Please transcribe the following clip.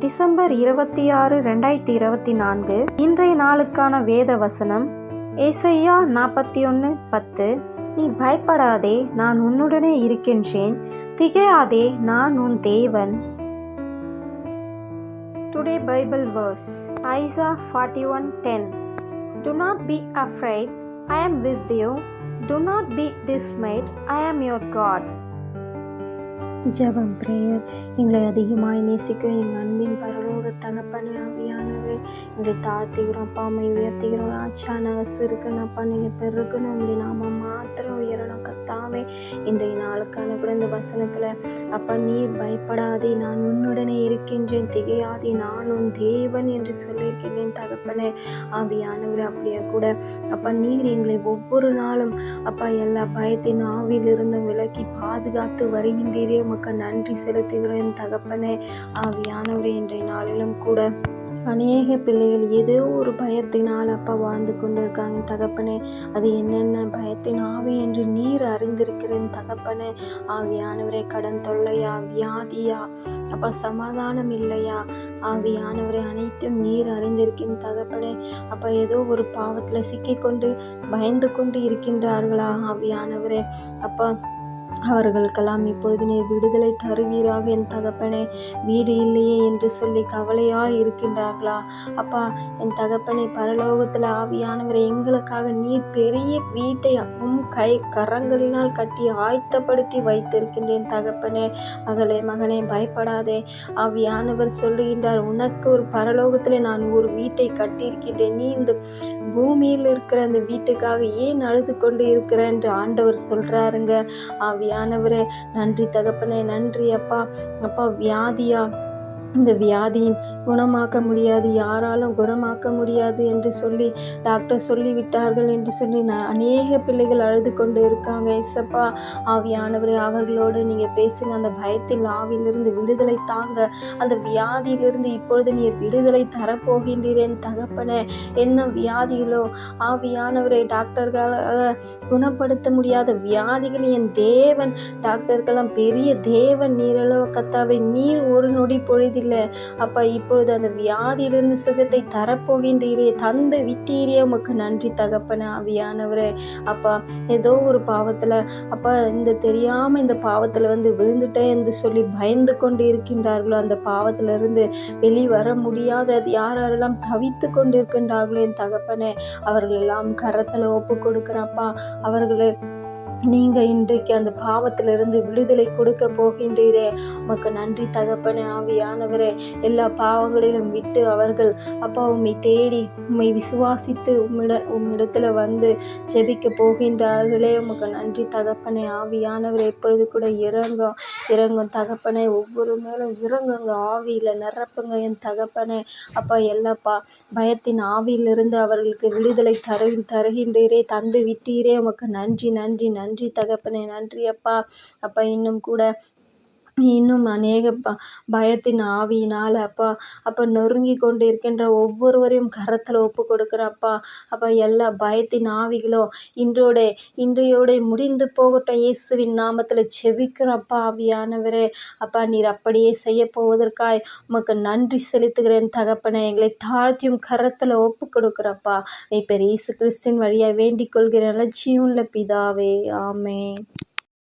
December இருபத்தி ஆறு ரெண்டாயிரத்தி இருபத்தி நான்கு இன்றைய நாளுக்கான வேத வசனம் ஏசையா நாற்பத்தி ஒன்று பத்து. நீ பயப்படாதே நான் உன்னுடனே இருக்கின்றேன். திகையாதே நான் உன் தேவன். Today Bible verse Isaiah forty one ten do not be afraid I am with you do not be dismayed I am your God ஜெபம் பிரேயர். எங்களை அதிகமாய் நேசிக்கும் எங்கள் அன்பின் பரலோக தகப்பனே ஆவியானவரே. எங்களை தாழ்த்துகிறோம் அப்பா அம்மை உயர்த்துகிறோம். ஆச்சா நாங்கள் சிறுக்கணும் அப்பா நீங்கள் பெருக்கணும் உங்களுடைய நாம மாத்திரம் உயரணும் கத்தாவே இன்றைய நாளுக்கான கூட இந்த வசனத்தில் அப்பா நீர் பயப்படாதே. நான் உன்னுடனே இருக்கின்றேன் திகையாதே. நான் உன் தேவன் என்று சொல்லியிருக்கின்றேன் தகப்பனே. ஆவியானவர் அப்படியே கூட அப்பா நீர் எங்களை ஒவ்வொரு நாளும் அப்பா எல்லா பயத்தின் ஆவியிலிருந்தும் விலக்கி பாதுகாத்து வருகின்றீரே. உமக்கு நன்றி செலுத்துகிறேன் தகப்பனே ஆவியானவரே இன்றைய நாளிலும் கூட அநேக பிள்ளைகள் ஏதோ ஒரு பயத்தினால் அப்பா வாழ்ந்து கொண்டு இருக்காங்க தகப்பனே அது என்னென்ன பயத்தின் ஆவி என்று நீர் அறிந்திருக்கிறேன் தகப்பனே ஆவியானவரே கடன் தொல்லையா வியாதியா அப்பா சமாதானம் இல்லையா? ஆவியானவரை அனைத்தும் நீர் அறிந்திருக்கின் தகப்பனே அப்பா ஏதோ ஒரு பாவத்தில் சிக்கிக்கொண்டு பயந்து கொண்டு இருக்கின்றார்களா? ஆவியானவரே அப்பா அவர்களுக்கெல்லாம் இப்பொழுது நீர் விடுதலை தருவீராக என் தகப்பனே. வீடு இல்லையே என்று சொல்லி கவலையாய் இருக்கின்றார்களா? அப்பா என் தகப்பனை பரலோகத்தில் ஆவியானவரை எங்களுக்காக நீர் பெரிய வீட்டை உம் கை கரங்களினால் கட்டி ஆயத்தப்படுத்தி வைத்திருக்கின்றேன் தகப்பனே. மகளே மகனே பயப்படாதே. ஆவியானவர் சொல்லுகின்றார் உனக்கு ஒரு பரலோகத்தில் நான் ஒரு வீட்டை கட்டியிருக்கின்றேன். நீ இந்த பூமியில் இருக்கிற அந்த வீட்டுக்காக ஏன் அழுது கொண்டு இருக்கிறேன் என்று ஆண்டவர் சொல்றாருங்க. ஆவியானவரே நன்றி தகப்பனே நன்றி அப்பா. அப்பா வியாதியா இந்த வியாதியின் குணமாக்க முடியாது யாராலும் குணமாக்க முடியாது என்று சொல்லி டாக்டர் சொல்லிவிட்டார்கள் என்று சொல்லி நான் அநேக பிள்ளைகள் அழுது கொண்டு இருக்காங்க. ஏசப்பா ஆவியானவரே அவர்களோடு நீங்கள் பேசுங்க. அந்த பயத்தில் ஆவியிலிருந்து விடுதலை தாங்க. அந்த வியாதியிலிருந்து இப்பொழுது நீர் விடுதலை தரப்போகின்றீரேன் தகப்பன. என்ன வியாதிகளோ ஆவியானவரை டாக்டர்களால் குணப்படுத்த முடியாத வியாதிகள் என் தேவன். டாக்டர்களாம் பெரிய தேவன் நீரளவு. கத்தாவை நீர் ஒரு நொடி பொழுது இல்லை. அப்பா இப்பொழுது அந்த வியாதியிலிருந்து சுகத்தை தரப்போகின்றீரே தந்து விட்டீரே உமக்கு நன்றி தகப்பன ஆவியானவரே. அப்பா ஏதோ ஒரு பாவத்தில் அப்பா இந்த தெரியாமல் இந்த பாவத்தில் வந்து விழுந்துட்டேன் என்று சொல்லி பயந்து கொண்டு இருக்கின்றார்களோ அந்த பாவத்திலிருந்து வெளி வர முடியாத யார் யாரெல்லாம் தவித்து கொண்டு இருக்கின்றார்களோ என் தகப்பனே அவர்களெல்லாம் கரத்தில் ஒப்பு கொடுக்குறப்பா அவர்களை நீங்கள் இன்றைக்கு அந்த பாவத்திலிருந்து விடுதலை கொடுக்க போகின்றீரே. உமக்கு நன்றி தகப்பனே ஆவியானவரே. எல்லா பாவங்களிலும் விட்டு அவர்கள் அப்பா உம்மை தேடி உம்மை விசுவாசித்து உம்மிட உம்மிடத்தில் வந்து செபிக்க போகின்றார்களே. உமக்கு நன்றி தகப்பனே ஆவியானவர். எப்பொழுது கூட இறங்கும் இறங்கும் தகப்பனே. ஒவ்வொரு மேலும் இறங்குங்க. ஆவியில் நிரப்புங்க என் தகப்பனே. அப்பா எல்லா பா பயத்தின் ஆவியிலிருந்து அவர்களுக்கு விடுதலை தரு தருகின்றீரே. தந்து விட்டீரே. உமக்கு நன்றி நன்றி நன்றி. நன்றி தகப்பனே நன்றி அப்பா அப்பா இன்னும் கூட இன்னும் அநேக ப பயத்தின் ஆவியினால் அப்பா அப்போ நொறுங்கி கொண்டு இருக்கின்ற ஒவ்வொருவரையும் கரத்தில் ஒப்பு கொடுக்குற அப்பா அப்போ எல்லா பயத்தின் ஆவிகளும் இன்றோட இன்றையோட முடிந்து போகட்டும் இயேசுவின் நாமத்தில் செபிக்கிறோம் அப்பா ஆவியானவரே. அப்பா நீர் அப்படியே செய்ய போவதற்காய் உமக்கு நன்றி செலுத்துகிறேன் தகப்பனை. எங்களை தாழ்த்தியும் கரத்தில் ஒப்பு கொடுக்குறப்பா இப்போ இயேசு கிறிஸ்தின் வழியாக வேண்டிக் கொள்கிற லட்சியம் பிதாவே. ஆமே